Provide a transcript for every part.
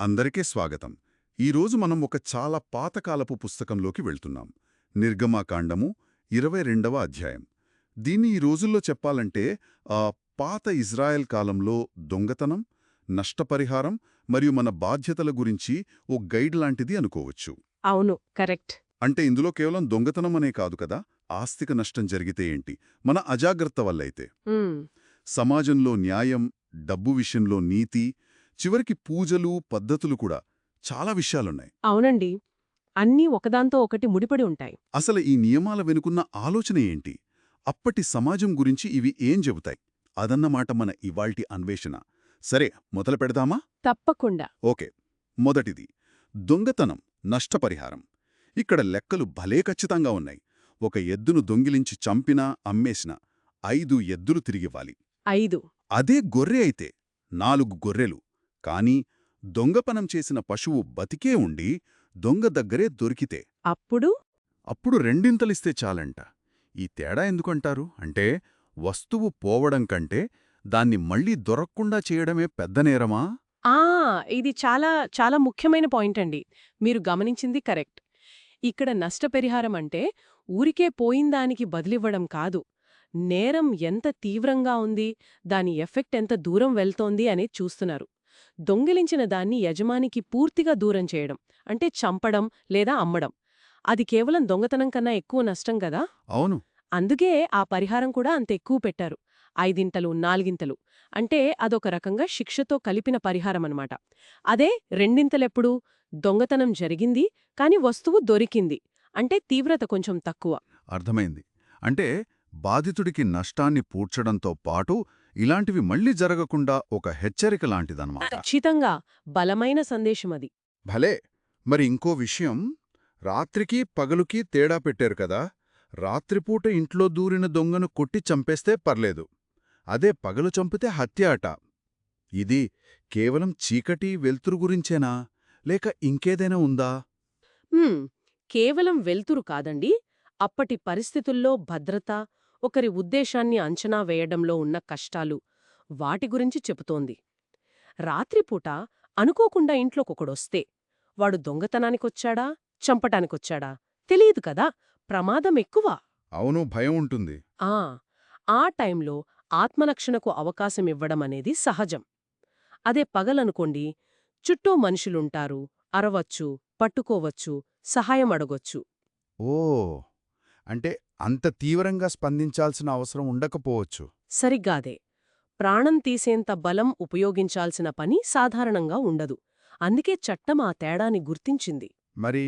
అందరికీ స్వాగతం. ఈరోజు మనం ఒక చాలా పాతకాలపు పుస్తకంలోకి వెళ్తున్నాం. నిర్గమాకాండము ఇరవై రెండవ అధ్యాయం. దీన్ని ఈ రోజుల్లో చెప్పాలంటే ఆ పాత ఇజ్రాయెల్ కాలంలో దొంగతనం నష్టపరిహారం మరియు మన బాధ్యతల గురించి ఓ గైడ్ లాంటిది అనుకోవచ్చు. అవును కరెక్ట్. అంటే ఇందులో కేవలం దొంగతనం అనే కాదు కదా? ఆస్తిక నష్టం జరిగితే ఏంటి? మన అజాగ్రత్త వల్లైతే. సమాజంలో న్యాయం డబ్బు విషయంలో నీతి చివరికి పూజలు పద్ధతులు కూడా చాలా విషయాలున్నాయి. అవునండి. అన్నీ ఒకదాంతో ఒకటి ముడిపడి ఉంటాయి. అసలు ఈ నియమాల వెనుకున్న ఆలోచన ఏంటి? అప్పటి సమాజం గురించి ఇవి ఏం చెబుతాయి? అదన్నమాట మన ఇవాల్టి అన్వేషణ. సరే మొదలు పెడదామా? తప్పకుండా. ఓకే. మొదటిది దొంగతనం నష్టపరిహారం. ఇక్కడ లెక్కలు భలే ఖచ్చితంగా ఉన్నాయి. ఒక ఎద్దును దొంగిలించి చంపినా అమ్మేసినా ఐదు ఎద్దులు తిరిగివ్వాలి. ఐదు. అదే గొర్రె అయితే నాలుగు గొర్రెలు. కాని దొంగపనం చేసిన పశువు బతికే ఉండి దొంగ దగ్గరే దొరికితే. అప్పుడు? అప్పుడు రెండింతలిస్తే చాలంట. ఈ తేడా ఎందుకంటారు? అంటే వస్తువు పోవడం కంటే దాన్ని మళ్ళీ దొరక్కుండా చేయడమే పెద్ద నేరమా? ఆ! ఇది చాలా చాలా ముఖ్యమైన పాయింట్ అండి. మీరు గమనించింది కరెక్ట్. ఇక్కడ నష్టపరిహారం అంటే ఊరికే పోయిందానికి బదిలివ్వడం కాదు. నేరం ఎంత తీవ్రంగా ఉంది దాని ఎఫెక్ట్ ఎంత దూరం వెళ్తోంది అనేది చూస్తున్నారు. దొంగిలించిన దాన్ని యజమానికి పూర్తిగా దూరం చేయడం అంటే చంపడం లేదా అమ్మడం. అది కేవలం దొంగతనం కన్నా ఎక్కువ నష్టం కదా? అవును. అందుకే ఆ పరిహారం కూడా అంత ఎక్కువ పెట్టారు. ఐదింతలు నాలుగింతలు. అంటే అదొక రకంగా శిక్షతో కలిపిన పరిహారం అన్నమాట. అదే రెండింతలెప్పుడు? దొంగతనం జరిగింది కాని వస్తువు దొరికింది. అంటే తీవ్రత కొంచెం తక్కువ. అర్థమైంది. అంటే బాధితుడికి నష్టాన్ని పూడ్చడంతో పాటు ఇలాంటివి మళ్ళీ జరగకుండా ఒక హెచ్చరిక లాంటిదన్నమాట. ఖచ్చితంగా. బలమైన సందేశం అది భలే! మరి ఇంకో విషయం. రాత్రికి పగలుకి తేడా పెట్టారు కదా. రాత్రిపూట ఇంట్లో దూరిన దొంగను కొట్టి చంపేస్తే పర్లేదు. అదే పగలు చంపితే హత్య అట. ఇది కేవలం చీకటి వెల్తురు గురించేనా? లేక ఇంకేదైనా ఉందా? కేవలం వెల్తురు కాదండి. అప్పటి పరిస్థితుల్లో భద్రత ఒకరి ఉద్దేశాన్ని అంచనా వేయడంలో ఉన్న కష్టాలు వాటి గురించి చెబుతోంది. రాత్రిపూట అనుకోకుండా ఇంట్లోకొకడొస్తే వాడు దొంగతనానికొచ్చాడా? చంపటానికొచ్చాడా? తెలియదు కదా? ప్రమాదం ఎక్కువ. అవును భయం ఉంటుంది. ఆ ఆ టైంలో ఆత్మరక్షణకు అవకాశమివ్వడం అనేది సహజం. అదే పగలనుకోండి చుట్టూ మనుషులుంటారు అరవచ్చు పట్టుకోవచ్చు సహాయం అడగొచ్చు. ఓ అంటే అంత తీవ్రంగా స్పందించాల్సిన అవసరం ఉండకపోవచ్చు. సరిగ్గాదే. ప్రాణం తీసేంత బలం ఉపయోగించాల్సిన పని సాధారణంగా ఉండదు. అందుకే చట్టం ఆ తేడాని గుర్తించింది. మరి?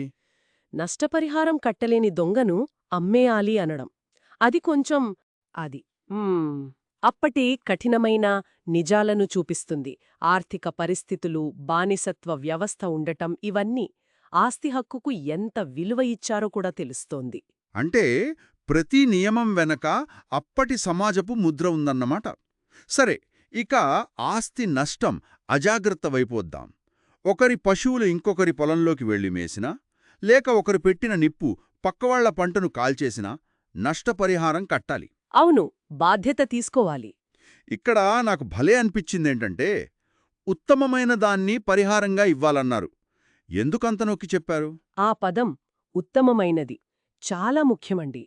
నష్టపరిహారం కట్టలేని దొంగను అమ్మేయాలి అనడం. అది కొంచెం అది అప్పటి కఠినమైన నిజాలను చూపిస్తుంది. ఆర్థిక పరిస్థితులు బానిసత్వ వ్యవస్థ ఉండటం ఇవన్నీ ఆస్తి హక్కుకు ఎంత విలువ ఇచ్చారో కూడా తెలుస్తోంది. అంటే ప్రతి నియమం వెనక అప్పటి సమాజపు ముద్ర ఉందన్నమాట. సరే ఇక ఆస్తి నష్టం అజాగ్రత్త వైపోద్దాం ఒకరి పశువులు ఇంకొకరి పొలంలోకి వెళ్ళి మేసినా లేక ఒకరు పెట్టిన నిప్పు పక్కవాళ్ళ పంటను కాల్చేసినా నష్టపరిహారం కట్టాలి. అవును బాధ్యత తీసుకోవాలి. ఇక్కడ నాకు భలే అనిపించిందేంటంటే ఉత్తమమైన దాన్ని పరిహారంగా ఇవ్వాలన్నారు. ఎందుకంత నొక్కి చెప్పారు? ఆ పదం ఉత్తమమైనది. చాలా ముఖ్యమండి.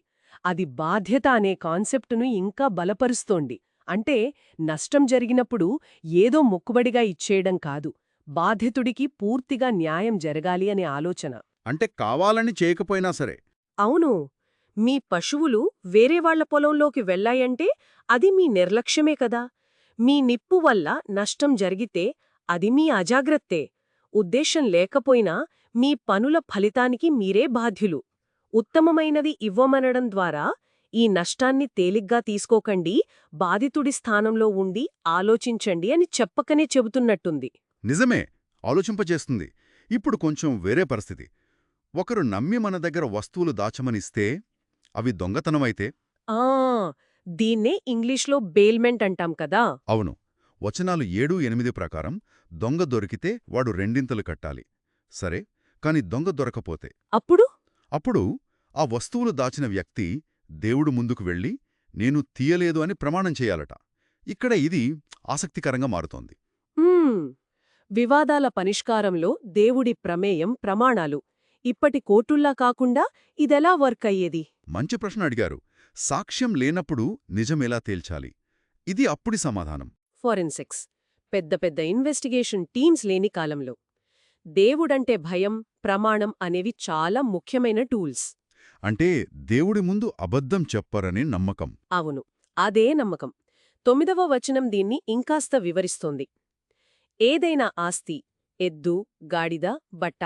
అది బాధ్యత అనే కాన్సెప్టును ఇంకా బలపరుస్తోంది. అంటే నష్టం జరిగినప్పుడు ఏదో మొక్కుబడిగా ఇచ్చేయడం కాదు బాధితుడికి పూర్తిగా న్యాయం జరగాలి అనే ఆలోచన. అంటే కావాలని చేయకపోయినా సరే. అవును మీ పశువులు వేరే వాళ్ళ పొలంలోకి వెళ్ళాయంటే అది మీ నిర్లక్ష్యమే కదా. మీ నిప్పు వల్ల నష్టం జరిగితే అది మీ అజాగ్రత్తే. ఉద్దేశం లేకపోయినా మీ పనుల ఫలితానికి మీరే బాధ్యులు. ఉత్తమమైనది ఇవ్వమనడం ద్వారా ఈ నష్టాన్ని తేలిగ్గా తీసుకోకండి బాధితుడి స్థానంలో ఉండి ఆలోచించండి అని చెప్పకనే చెబుతున్నట్టుంది. నిజమే ఆలోచింపజేస్తుంది. ఇప్పుడు కొంచెం వేరే పరిస్థితి. ఒకరు నమ్మి మన దగ్గర వస్తువులు దాచమనిస్తే అవి దొంగతనమైతే? ఆ దీన్నే ఇంగ్లీష్లో బెయిల్మెంట్ అంటాం కదా. అవును. వచనాలు ఏడు ఎనిమిది ప్రకారం దొంగ దొరికితే వాడు రెండింతలు కట్టాలి. సరే కాని దొంగ దొరకపోతే? అప్పుడు? అప్పుడు ఆ వస్తువులు దాచిన వ్యక్తి దేవుడు ముందుకు వెళ్ళి నేను తీయలేదు అని ప్రమాణం చేయాలట. ఇక్కడ ఇది ఆసక్తికరంగా మారుతోంది. వివాదాల పరిష్కారంలో దేవుడి ప్రమేయం ప్రమాణాలు. ఇప్పటి కోర్టుల్లా కాకుండా ఇదెలా వర్క్ అయ్యేది? మంచి ప్రశ్న అడిగారు. సాక్ష్యం లేనప్పుడు నిజమెలా తేల్చాలి? ఇది అప్పుడి సమాధానం. ఫోరెన్సిక్స్. పెద్ద పెద్ద ఇన్వెస్టిగేషన్ టీమ్స్ లేని కాలంలో. దేవుడంటే భయం ప్రమాణం అనేవి చాలా ముఖ్యమైన టూల్స్. అంటే దేవుడి ముందు అబద్ధం చెప్పరని నమ్మకం. అవును అదే నమ్మకం. తొమ్మిదవ వచనం దీన్ని ఇంకాస్త వివరిస్తోంది. ఏదైనా ఆస్తి ఎద్దు గాడిద బట్ట.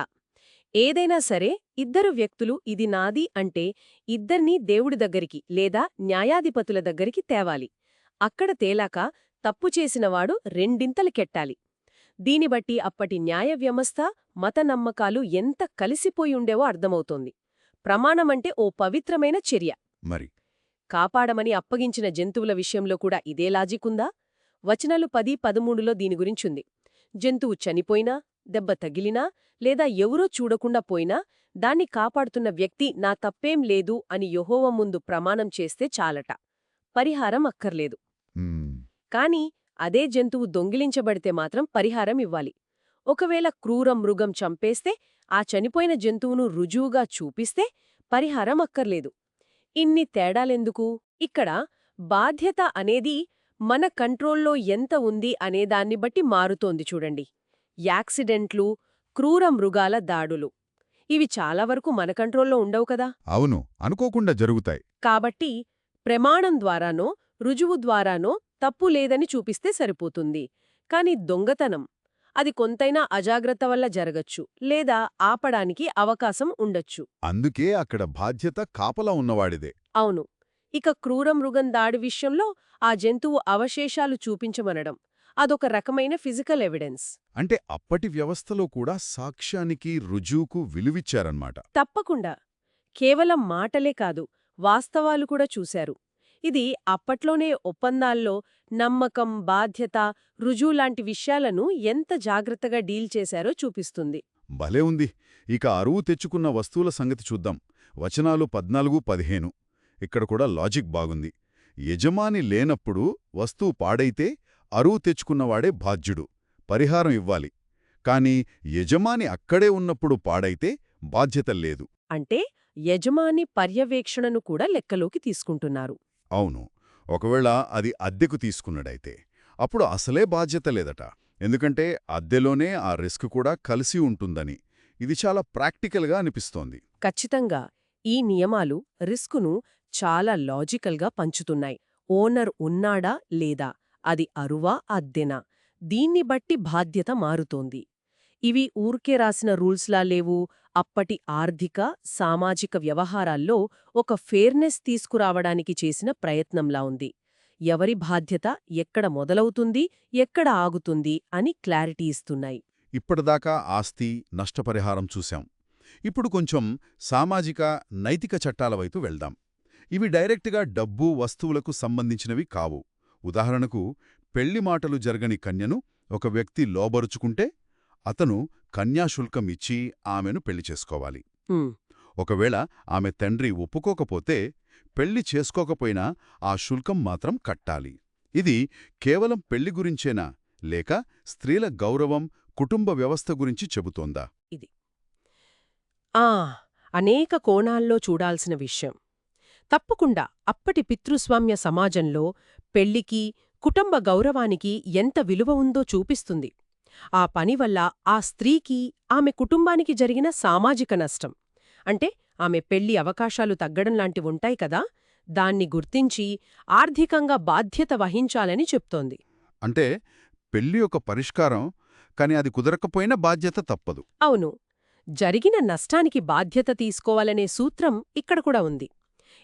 ఏదైనా సరే ఇద్దరు వ్యక్తులు ఇది నాది అంటే ఇద్దర్నీ దేవుడి దగ్గరికి లేదా న్యాయాధిపతుల దగ్గరికి తేవాలి. అక్కడ తేలాక తప్పు చేసినవాడు రెండింతలు కెట్టాలి. దీని బట్టి అప్పటి న్యాయ వ్యవస్థ మత నమ్మకాలు ఎంత కలిసిపోయి ఉండేవో అర్థమవుతోంది. ప్రమాణమంటే ఓ పవిత్రమైన చర్య. మరి? కాపాడమని అప్పగించిన జంతువుల విషయంలో కూడా ఇదే లాజికుందా వచనాలు పది పదమూడులో దీని గురించుంది. జంతువు చనిపోయినా దెబ్బ తగిలినా లేదా ఎవరో చూడకుండా పోయినా దాన్ని కాపాడుతున్న వ్యక్తి నా తప్పేం లేదు అని యెహోవా ముందు ప్రమాణం చేస్తే చాలట. పరిహారం అక్కర్లేదు. కాని అదే జంతువు దొంగిలించబడితే మాత్రం పరిహారం ఇవ్వాలి. ఒకవేళ క్రూర మృగం చంపేస్తే ఆ చనిపోయిన జంతువును రుజువుగా చూపిస్తే పరిహారం అక్కర్లేదు. ఇన్ని తేడాలెందుకు? ఇక్కడ బాధ్యత అనేది మన కంట్రోల్లో ఎంత ఉంది అనేదాన్ని బట్టి మారుతోంది చూడండి. యాక్సిడెంట్లు క్రూర మృగాల దాడులు. ఇవి చాలా వరకు మన కంట్రోల్లో ఉండవు కదా? అవును అనుకోకుండా జరుగుతాయి. కాబట్టి ప్రమాణం ద్వారానో రుజువు ద్వారానో తప్పు లేదని చూపిస్తే సరిపోతుంది. కాని దొంగతనం అది కొంతైనా అజాగ్రత్త వల్ల జరగచ్చు లేదా ఆపడానికి అవకాశం ఉండొచ్చు. అందుకే అక్కడ బాధ్యత కాపలా ఉన్నవాడిదే. అవును. ఇక క్రూర మృగం దాడి విషయంలో ఆ జంతువు అవశేషాలు చూపించమనడం అదొక రకమైన ఫిజికల్ ఎవిడెన్స్. అంటే అప్పటి వ్యవస్థలో కూడా సాక్ష్యానికి రుజువుకు విలువిచ్చారన్నమాట. తప్పకుండా. కేవలం మాటలే కాదు వాస్తవాలు కూడా చూశారు. ఇది అప్పట్లోనే ఒప్పందాల్లో నమ్మకం బాధ్యత రుజువులాంటి విషయాలను ఎంత జాగ్రత్తగా డీల్ చేశారో చూపిస్తుంది. భలే ఉంది. ఇక అరువు తెచ్చుకున్న వస్తువుల సంగతి చూద్దాం. వచనాలు పద్నాలుగు పదిహేను. ఇక్కడ కూడా లాజిక్ బాగుంది. యజమాని లేనప్పుడు వస్తువు పాడైతే అరువు తెచ్చుకున్నవాడే బాధ్యుడు. పరిహారం ఇవ్వాలి. కాని యజమాని అక్కడే ఉన్నప్పుడు పాడైతే బాధ్యత లేదు. అంటే యజమాని పర్యవేక్షణను కూడా లెక్కలోకి తీసుకుంటున్నారు. అవును. ఒకవేళ అది అద్దెకు తీసుకున్నాడైతే అప్పుడు అసలే బాధ్యత లేదట. ఎందుకంటే అద్దెలోనే ఆ రిస్క్ కూడా కలిసి ఉంటుందని. ఇది చాలా ప్రాక్టికల్గా అనిపిస్తోంది. ఖచ్చితంగా. ఈ నియమాలు రిస్కును చాలా లాజికల్గా పంచుతున్నాయి. ఓనర్ ఉన్నాడా లేదా? అది అరువా అద్దెనా? దీన్ని బట్టి బాధ్యత మారుతోంది. ఇవి ఊరికే రాసిన రూల్స్లా లేవు. అప్పటి ఆర్థిక సామాజిక వ్యవహారాల్లో ఒక ఫేర్నెస్ తీసుకురావడానికి చేసిన ప్రయత్నంలా ఉంది. ఎవరి బాధ్యత ఎక్కడ మొదలవుతుంది ఎక్కడ ఆగుతుంది అని క్లారిటీ ఇస్తున్నాయి. ఇప్పటిదాకా ఆస్తి నష్టపరిహారం చూశాం. ఇప్పుడు కొంచెం సామాజిక నైతిక చట్టాల వైపు వెళ్దాం. ఇవి డైరెక్ట్గా డబ్బు వస్తువులకు సంబంధించినవి కావు. ఉదాహరణకు పెళ్ళి మాటలు జరగని కన్యను ఒక వ్యక్తి లోబరుచుకుంటే అతను కన్యాశుల్కం ఇచ్చి ఆమెను పెళ్ళి చేసుకోవాలి. ఒకవేళ ఆమె తండ్రి ఒప్పుకోకపోతే పెళ్ళి చేసుకోకపోయినా ఆ శుల్కం మాత్రం కట్టాలి. ఇది కేవలం పెళ్ళి గురించేనా? లేక స్త్రీల గౌరవం కుటుంబ వ్యవస్థ గురించి చెబుతోందా? ఆ! అనేక కోణాల్లో చూడాల్సిన విషయం. తప్పకుండా అప్పటి పితృస్వామ్య సమాజంలో పెళ్ళికి కుటుంబ గౌరవానికి ఎంత విలువ ఉందో చూపిస్తుంది. ఆ పని వల్ల ఆ స్త్రీకి ఆమె కుటుంబానికి జరిగిన సామాజిక నష్టం. అంటే ఆమె పెళ్ళి అవకాశాలు తగ్గడం లాంటివుంటాయి కదా దాన్ని గుర్తించి ఆర్థికంగా బాధ్యత వహించాలని చెప్తోంది. అంటే పెళ్ళి ఒక పరిష్కారం కాని అది కుదరకపోయినా బాధ్యత తప్పదు. అవును. జరిగిన నష్టానికి బాధ్యత తీసుకోవాలనే సూత్రం ఇక్కడ కూడా ఉంది.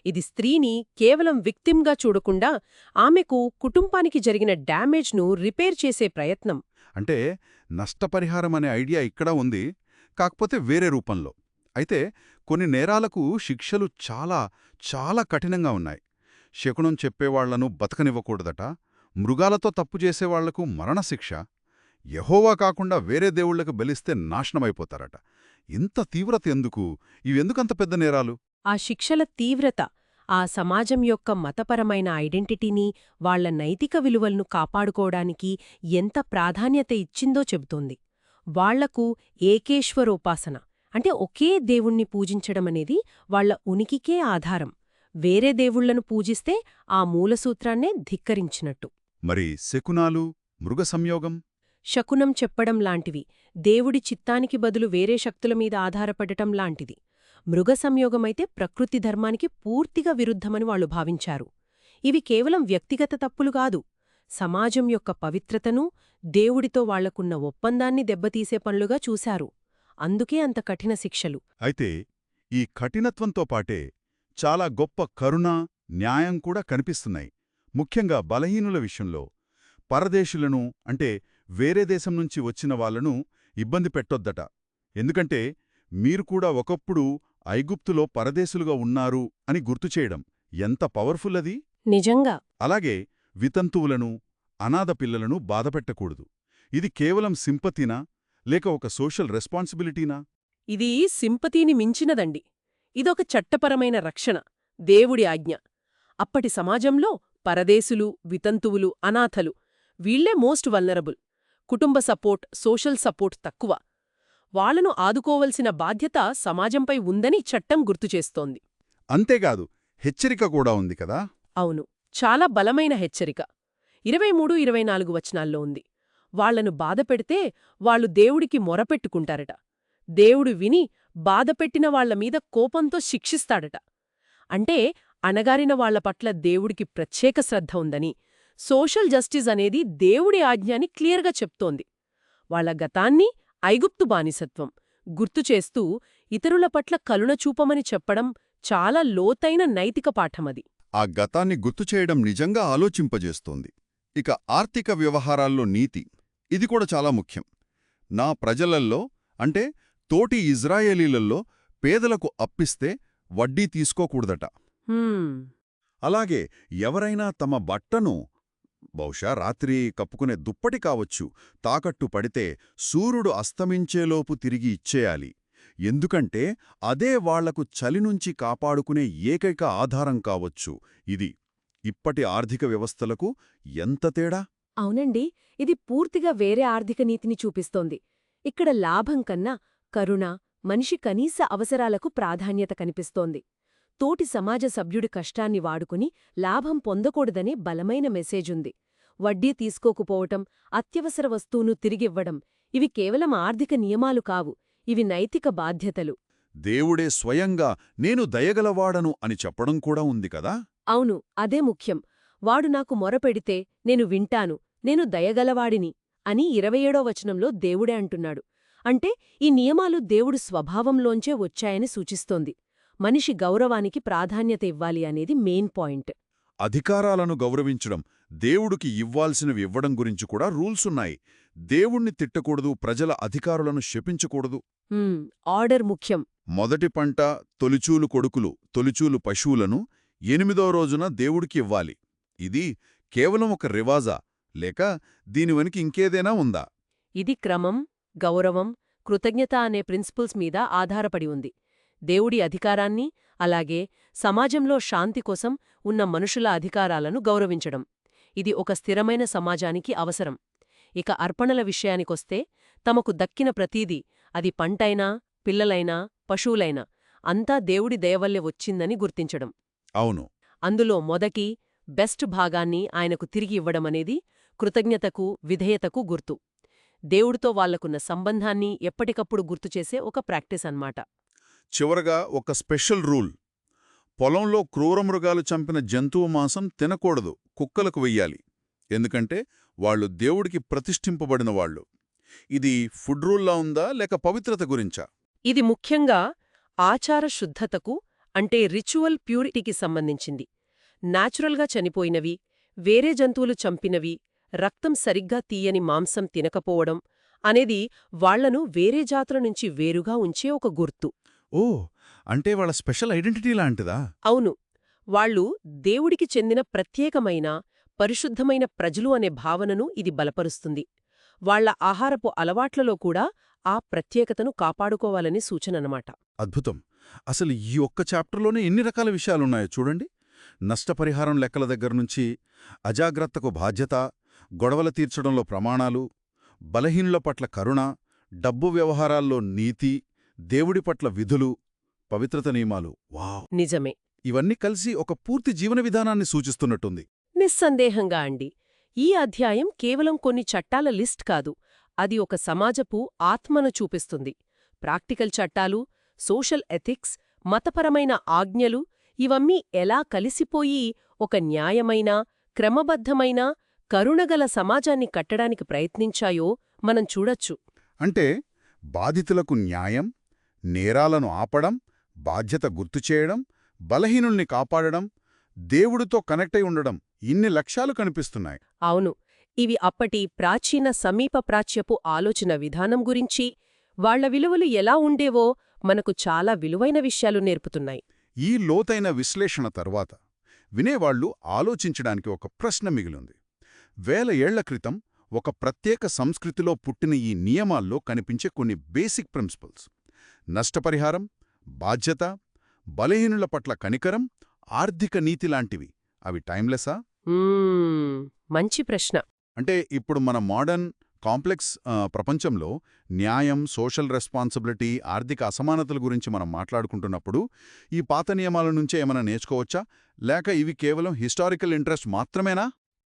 ఇది స్త్రీని కేవలం విక్టిమ్గా చూడకుండా ఆమెకు కుటుంబానికి జరిగిన డ్యామేజ్ను రిపేర్ చేసే ప్రయత్నం. అంటే నష్టపరిహారం అనే ఐడియా ఇక్కడ ఉంది కాకపోతే వేరే రూపంలో. అయితే కొన్ని నేరాలకు శిక్షలు చాలా చాలా కఠినంగా ఉన్నాయి. శకునం చెప్పేవాళ్ళను బతకనివ్వకూడదట మృగాలతో తప్పు చేసేవాళ్ళకు మరణశిక్ష యహోవా కాకుండా వేరే దేవుళ్ళకు బలిస్తే నాశనమైపోతారట. ఇంత తీవ్రత ఎందుకు? ఇవెందుకంత పెద్ద నేరాలు? ఆ శిక్షల తీవ్రత ఆ సమాజం యొక్క మతపరమైన ఐడెంటిటీని వాళ్ళ నైతిక విలువలను కాపాడుకోవడానికి ఎంత ప్రాధాన్యత ఇచ్చిందో చెబుతోంది. వాళ్ళకు ఏకేశ్వరోపాసన అంటే ఒకే దేవుణ్ణి పూజించడమనేది వాళ్ళ ఉనికికే ఆధారం. వేరే దేవుళ్ళను పూజిస్తే ఆ మూలసూత్రాన్నే ధిక్కరించినట్టు. మరి శకునాలు మృగ సంయోగం? శకునం చెప్పడం లాంటివి దేవుడి చిత్తానికి బదులు వేరే శక్తుల మీద ఆధారపడటం లాంటిది. మృగ సంయోగమైతే ప్రకృతి ధర్మానికి పూర్తిగా విరుద్ధమని వాళ్ళు భావించారు. ఇవి కేవలం వ్యక్తిగత తప్పులు కాదు. సమాజం యొక్క పవిత్రతను దేవుడితో వాళ్ళకున్న ఒప్పందాన్ని దెబ్బతీసే పనులుగా చూశారు. అందుకే అంత కఠిన శిక్షలు. అయితే ఈ కఠినత్వంతో పాటే చాలా గొప్ప కరుణ న్యాయం కూడా కనిపిస్తున్నాయి. ముఖ్యంగా బలహీనుల విషయంలో. పరదేశులను అంటే వేరే దేశం నుంచి వచ్చిన వాళ్ళను ఇబ్బంది పెట్టొద్దట. ఎందుకంటే మీరు కూడా ఒకప్పుడు ఐగుప్తులో పరదేశులుగా ఉన్నారు అని గుర్తుచేయడం ఎంత పవర్ఫుల్ అది నిజంగా. అలాగే వితంతువులను అనాథ పిల్లలను బాధపెట్టకూడదు. ఇది కేవలం సింపతినా? లేక ఒక సోషల్ రెస్పాన్సిబిలిటీనా? ఇది సింపతీని మించినదండి. ఇదొక చట్టపరమైన రక్షణ దేవుడి ఆజ్ఞ. అప్పటి సమాజంలో పరదేశులు వితంతువులు అనాథలు వీళ్ళే మోస్ట్ వల్నరబుల్. కుటుంబ సపోర్ట్ సోషల్ సపోర్ట్ తక్కువ. వాళ్ళను ఆదుకోవలసిన బాధ్యత సమాజంపై ఉందని చట్టం గుర్తుచేస్తోంది అంతేకాదు హెచ్చరిక కూడా ఉంది కదా? అవును చాలా బలమైన హెచ్చరిక. ఇరవై మూడు ఇరవై నాలుగు వచనాల్లో ఉంది. వాళ్ళను బాధపెడితే వాళ్ళు దేవుడికి మొరపెట్టుకుంటారట. దేవుడు విని బాధపెట్టిన వాళ్ళ మీద కోపంతో శిక్షిస్తాడట. అంటే అణగారిన వాళ్ళ పట్ల దేవుడికి ప్రత్యేక శ్రద్ధ ఉందని సోషల్ జస్టిస్ అనేది దేవుడి ఆజ్ఞాని క్లియర్గా చెప్తోంది. వాళ్ళ గతాన్ని ఐగుప్తు బానిసత్వం గుర్తుచేస్తూ ఇతరుల పట్ల కలుణ చూపమని చెప్పడం చాలా లోతైన నైతిక పాఠమది ఆ గతాన్ని గుర్తుచేయడం నిజంగా ఆలోచింపజేస్తోంది. ఇక ఆర్థిక వ్యవహారాల్లో నీతి ఇది కూడా చాలా ముఖ్యం. నా ప్రజలల్లో అంటే తోటి ఇజ్రాయేలీలల్లో పేదలకు అప్పిస్తే వడ్డీ తీసుకోకూడదట. అలాగే ఎవరైనా తమ బట్టను బహుశా రాత్రి కప్పుకునే దుప్పటి కావచ్చు. తాకట్టు పడితే సూర్యుడు అస్తమించేలోపు తిరిగి ఇచ్చేయాలి. ఎందుకంటే అదే వాళ్ళకు చలి నుంచి కాపాడుకునే ఏకైక ఆధారం కావచ్చు. ఇది ఇప్పటి ఆర్థిక వ్యవస్థలకు ఎంత తేడా? అవునండి. ఇది పూర్తిగా వేరే ఆర్థిక నీతిని చూపిస్తోంది. ఇక్కడ లాభం కన్నా కరుణ మనిషి కనీస అవసరాలకు ప్రాధాన్యత కనిపిస్తోంది. తోటి సమాజ సభ్యుడి కష్టాన్ని వాడుకుని లాభం పొందకూడదనే బలమైన మెసేజుంది. వడ్డీ తీసుకోకపోవటం అత్యవసర వస్తువును తిరిగివ్వడం ఇవి కేవలం ఆర్థిక నియమాలు కావు ఇవి నైతిక బాధ్యతలు. దేవుడే స్వయంగా నేను దయగలవాడను అని చెప్పడం కూడా ఉంది కదా? అవును అదే ముఖ్యం. వాడు నాకు మొరపెడితే నేను వింటాను నేను దయగలవాడిని అని ఇరవయేడో వచనంలో దేవుడే అంటున్నాడు. అంటే ఈ నియమాలు దేవుడు స్వభావంలోంచే వచ్చాయని సూచిస్తోంది. మనిషి గౌరవానికి ప్రాధాన్యత ఇవ్వాలి అనేది మెయిన్ పాయింట్. అధికారాలను గౌరవించడం దేవుడికి ఇవ్వాల్సినవి ఇవ్వడం గురించి కూడా రూల్సున్నాయి దేవుణ్ణి తిట్టకూడదు ప్రజల అధికారులను శపించకూడదు. ఆర్డర్ ముఖ్యం. మొదటి పంట తొలిచూలు కొడుకులు తొలిచూలు పశువులను ఎనిమిదో రోజున దేవుడికి ఇవ్వాలి. ఇది కేవలం ఒక రివాజా లేక దీని వెనుక ఇంకేదైనా ఉందా? ఇది క్రమం గౌరవం కృతజ్ఞత అనే ప్రిన్సిపల్స్ మీద ఆధారపడి ఉంది. దేవుడి అధికారాన్ని అలాగే సమాజంలో శాంతి కోసం ఉన్న మనుషుల అధికారాలను గౌరవించడం. ఇది ఒక స్థిరమైన సమాజానికి అవసరం. ఇక అర్పణల విషయానికొస్తే తమకు దక్కిన ప్రతీదీ అది పంటైనా పిల్లలైనా పశువులైనా అంతా దేవుడి దయవల్లే వచ్చిందని గుర్తించడం. అవును. అందులో మొదటి బెస్ట్ భాగాన్ని ఆయనకు తిరిగి ఇవ్వడమనేది కృతజ్ఞతకు విధేయతకు గుర్తు. దేవుడితో వాళ్ళకున్న సంబంధాన్ని ఎప్పటికప్పుడు గుర్తుచేసే ఒక ప్రాక్టీస్ అన్నమాట. చివరగా ఒక స్పెషల్ రూల్. పొలంలో క్రూరమృగాలు చంపిన జంతువు మాంసం తినకూడదు కుక్కలకు వెయ్యాలి. ఎందుకంటే వాళ్ళు దేవుడికి ప్రతిష్ఠింపబడిన వాళ్ళు. ఇది ఫుడ్ రూల్లా ఉందా లేక పవిత్రత గురించా? ఇది ముఖ్యంగా ఆచార శుద్ధతకు అంటే రిచువల్ ప్యూరిటీకి సంబంధించింది. నాచురల్గా చనిపోయినవి వేరే జంతువులు చంపినవి రక్తం సరిగ్గా తీయని మాంసం తినకపోవడం అనేది వాళ్ళను వేరే జాతుల నుంచి వేరుగా ఉంచే ఒక గుర్తు. ఓ అంటే వాళ్ళ స్పెషల్ ఐడెంటిటీ లాంటిదా? అవును. వాళ్ళు దేవుడికి చెందిన ప్రత్యేకమైన పరిశుద్ధమైన ప్రజలు అనే భావనను ఇది బలపరుస్తుంది. వాళ్ళ ఆహారపు అలవాట్లలో కూడా ఆ ప్రత్యేకతను కాపాడుకోవాలని సూచననమాట. అద్భుతం. అసలు ఈ ఒక్క చాప్టర్లోనే ఎన్ని రకాల విషయాలున్నాయో చూడండి. నష్టపరిహారం లెక్కల దగ్గర్నుంచి అజాగ్రత్తకు బాధ్యత గొడవల తీర్చడంలో ప్రమాణాలు బలహీనుల పట్ల కరుణ డబ్బు వ్యవహారాల్లో నీతి దేవుడి పట్ల విధులు పవిత్రత నియమాలు. వావ్! నిజమే. ఇవన్నీ కలిసి ఒక పూర్తి జీవన విధానాన్ని సూచిస్తున్నట్టుంది. నిస్సందేహంగా అండి. ఈ అధ్యాయం కేవలం కొన్ని చట్టాల లిస్ట్ కాదు. అది ఒక సమాజపు ఆత్మను చూపిస్తుంది. ప్రాక్టికల్ చట్టాలు సోషల్ ఎథిక్స్ మతపరమైన ఆజ్ఞలు ఇవన్నీ ఎలా కలిసిపోయి ఒక న్యాయమైన క్రమబద్ధమైన కరుణగల సమాజాన్ని కట్టడానికి ప్రయత్నించాయో మనం చూడొచ్చు. అంటే బాధితులకు న్యాయం నేరాలను ఆపడం బాధ్యత గుర్తుచేయడం బలహీనుల్ని కాపాడడం దేవుడితో కనెక్ట్ అయి ఉండడం ఇన్ని లక్ష్యాలు కనిపిస్తున్నాయి. అవును. ఇవి అప్పటి ప్రాచీన సమీప ప్రాచ్యపు ఆలోచన విధానం గురించి వాళ్ళ విలువలు ఎలా ఉండేవో మనకు చాలా విలువైన విషయాలు నేర్పుతున్నాయి. ఈ లోతైన విశ్లేషణ తర్వాత వినేవాళ్ళు ఆలోచించడానికి ఒక ప్రశ్న మిగిలింది. వేల ఏళ్ళ క్రితం ఒక ప్రత్యేక సంస్కృతిలో పుట్టిన ఈ నియమాల్లో కనిపించే కొన్ని బేసిక్ ప్రిన్సిపల్స్. నష్టపరిహారం బాధ్యత బలహీనుల పట్ల కనికరం ఆర్థిక నీతి లాంటివి. అవి టైమ్లెస్సా? మంచి ప్రశ్న. అంటే ఇప్పుడు మన మోడర్న్ కాంప్లెక్స్ ప్రపంచంలో న్యాయం సోషల్ రెస్పాన్సిబిలిటీ ఆర్థిక అసమానతల గురించి మనం మాట్లాడుకుంటున్నప్పుడు ఈ పాత నియమాల నుంచే ఏమైనా నేర్చుకోవచ్చా? లేక ఇవి కేవలం హిస్టారికల్ ఇంట్రెస్ట్ మాత్రమేనా?